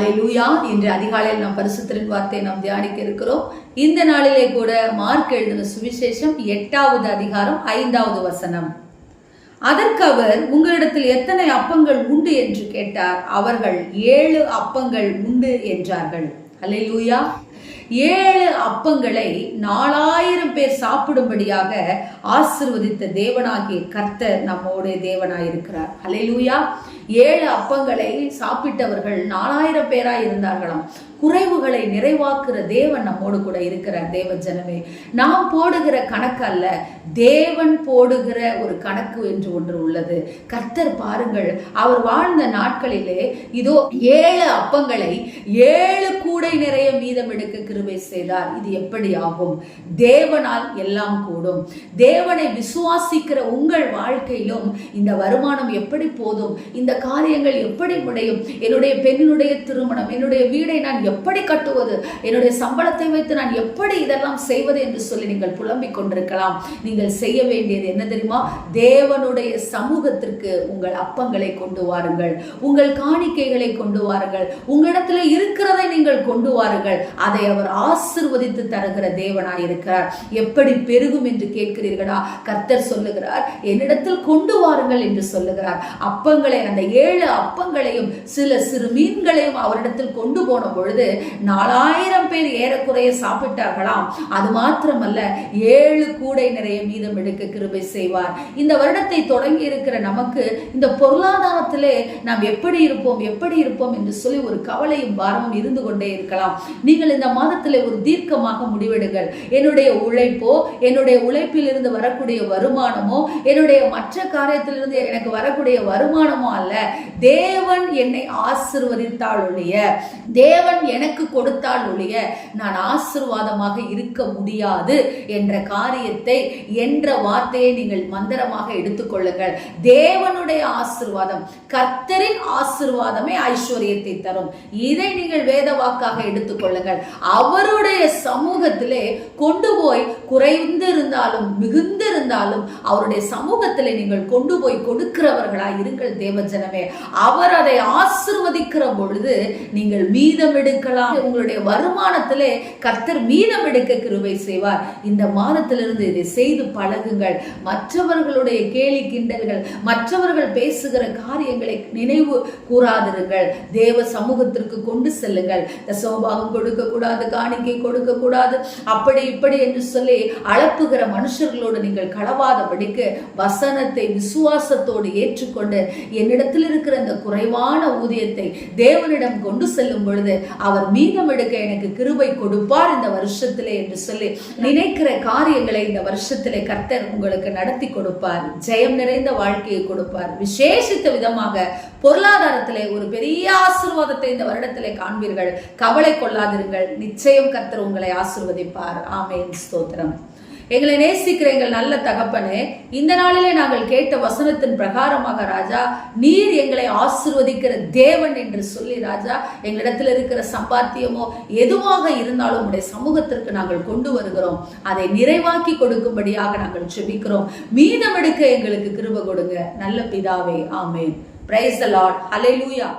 ஹalleluya. இன்று அதிகாலையில் நாம் பரிசுத்தரின் வார்த்தையை நாம் தியானிக்க இருக்கிறோம். இந்த நாளிலே கூட மார்க் எழுதின சுவிசேஷம் எட்டாவது அதிகாரம் ஐந்தாவது வசனம். அதற்கு அவர் உங்களிடத்தில் எத்தனை அப்பங்கள் உண்டு என்று கேட்டார். அவர்கள் ஏழு அப்பங்கள் உண்டு என்றார்கள். ஹalleluya. ஏழு அப்பங்களை நாலாயிரம் பேர் சாப்பிடும்படியாக ஆசிர்வதித்த தேவனாகிய கர்த்தர் நம்மோட தேவனாயிருக்கிறார். லூயா ஏழு அப்பங்களை சாப்பிட்டவர்கள் நாலாயிரம் பேராய் இருந்தார்களாம். குறைவுகளை நிறைவாக்குற தேவன் நம்மோடு கூட இருக்கிறார் தேவ ஜனமே. நாம் போடுகிற கணக்கு அல்ல தேவன் போடுகிற ஒரு கணக்கு என்று ஒன்று உள்ளது. கர்த்தர் பாருங்கள் அவர் வாழ்ந்த நாட்களிலே இதோ ஏழு அப்பங்களை ஏழு கூடை நிறைய மீதம் எடுக்க கிருபை செய்தார். இது எப்படி ஆகும்? தேவனால் எல்லாம் கூடும். தேவனை விசுவாசிக்கிற உங்கள் வாழ்க்கையிலும் இந்த வருமானம் எப்படி போதும்? இந்த காரியங்கள் எப்படி முடியும்? என்னுடைய பெண்ணினுடைய திருமணம் என்னுடைய வீடை நான் எப்படி கட்டுவது என்னுடைய சம்பளத்தை வைத்து நான் எப்படி இதெல்லாம் செய்வது என்று சொல்லி நீங்கள் புலம்பிக் கொண்டிருக்கலாம். நீங்கள் செய்ய வேண்டியது என்ன தெரியுமா? தேவனுடைய சமூகத்திற்கு உங்கள் அப்பங்களை கொண்டு வாருங்கள். உங்கள் காணிக்கைகளை கொண்டு வாருங்கள். உங்களிடத்தில் இருக்கிறதை நீங்கள் கொண்டு வாருங்கள். அதை அவர் ஆசிர்வதித்து தருகிற தேவனாய் இருக்கிறார் எப்படி பெருகும் என்று கேட்கிறீர்களா? கர்த்தர் சொல்லுகிறார் என்னிடத்தில் கொண்டு வாருங்கள் என்று சொல்லுகிறார். அப்பங்களை அந்த ஏழு அப்பங்களையும் சில சிறு மீன்களையும் அவரிடத்தில் கொண்டு போன பொழுது நாலாயிரம் பேர் ஏறக்குறைய சாப்பிட்டார்களாம். அது மாத்திரமல்ல ஏழு கூடை நிறைய மீதம் எடுக்க கிருபை செய்வார். இந்த வருடத்தை தொடங்கி இருக்கிற நமக்கு இந்த பொருளாதாரத்திலே நாம் எப்படி இருப்போம் எப்படி இருப்போம் என்று சொல்லி ஒரு கவலையும் பாரமும் இருந்து கொண்டே இருக்கலாம். நீங்கள் இந்த மாதத்திலே ஒரு தீர்க்கமாக முடிவெடுங்கள். என்னுடைய உழைப்போ என்னுடைய உழைப்பில் இருந்து வரக்கூடிய வருமானமோ என்னுடைய மற்ற காரியத்திலிருந்து எனக்கு வரக்கூடிய வருமானமோ அல்ல. தேவன் என்னை ஆசிர்வதித்தால் ஒழிய தேவன் எனக்கு கொடுத்தால் ஒழிய நான் ஆசிர்வாதமாக இருக்க முடியாது என்ற காரியத்தை என்ற வார்த்தையை நீங்கள் மந்திரமாக எடுத்துக்கொள்ளுங்கள் தேவனுடைய ஆசிர்வாதம் கர்த்தரின் ஆசிர்வாதமே ஐஸ்வர்யத்தை தரும். இதை நீங்கள் வேத வாக்காக எடுத்துக்கொள்ளுங்கள் அவருடைய சமூகத்திலே கொண்டு போய் குறைந்திருந்தாலும் மிகுந்திருந்தாலும் அவருடைய சமூகத்திலே நீங்கள் கொண்டு போய் கொடுக்கிறவர்களாய் இருங்கள் தேவஜன் தேவஜனமே அவர் அதை ஆசிர்வதிக்கிற பொழுது நீங்கள் மீதம் எடுக்கலாம். உங்களுடைய வருமானத்திலே கர்த்தர் மீதம் எடுக்க கிருபை செய்வார். இந்த மாதத்திலிருந்து இதை செய்து பழகுங்கள். மற்றவர்களுடைய கேலி கிண்டல்கள் மற்றவர்கள் பேசுகிற காரியங்களை நினைவு கூறாதிருங்கள். தேவ சமூகத்திற்கு கொண்டு செல்லுங்கள். தசோபாகம் கொடுக்க கூடாது காணிக்கை கொடுக்க கூடாது அப்படி இப்படி என்று சொல்லி அளப்புகிற மனுஷர்களோடு நீங்கள் களவாதபடிக்கு வசனத்தை விசுவாசத்தோடு ஏற்றுக்கொண்டு என்னிடத்தில் இருக்கிற இந்த குறைவான ஊதியத்தை தேவனிடம் கொண்டு செல்லும் பொழுது அவர் மீதம் எடுக்க எனக்கு கிருபை கொடுப்பார் இந்த வருஷத்திலே என்று சொல்லி நினைக்கிற காரியங்களை இந்த வருஷத்திலே கர்த்தர் உங்களுக்கு நடத்தி கொடுப்பார். ஜெயம் நிறைந்த வாழ்க்கையை கொடுப்பார். விசேஷித்த விதமாக பொருளாதாரத்திலே ஒரு பெரிய ஆசிர்வாதத்தை இந்த வருடத்திலே காண்பீர்கள். கவலை கொள்ளாதிருங்கள் நிச்சயம் கர்த்தர் உங்களை ஆசிர்வதிப்பார். ஆமேன். ஸ்தோத்திரம். எங்களை நேசிக்கிற எங்கள் நல்ல தகப்பனே இந்த நாளிலே நாங்கள் கேட்ட வசனத்தின் பிரகாரமாக ராஜா நீர் எங்களை ஆசிர்வதிக்கிற தேவன் என்று சொல்லி ராஜா எங்களிடத்தில் இருக்கிற சம்பாத்தியமோ எதுவாக இருந்தாலும் உடைய சமூகத்திற்கு நாங்கள் கொண்டு வருகிறோம். அதை நிறைவாக்கி கொடுக்கும்படியாக நாங்கள் செபிக்கிறோம் மீதம் எடுக்க எங்களுக்கு கிருப கொடுங்க. நல்ல பிதாவே ஆமேன். பிரைஸ் த லார்ட் லூயா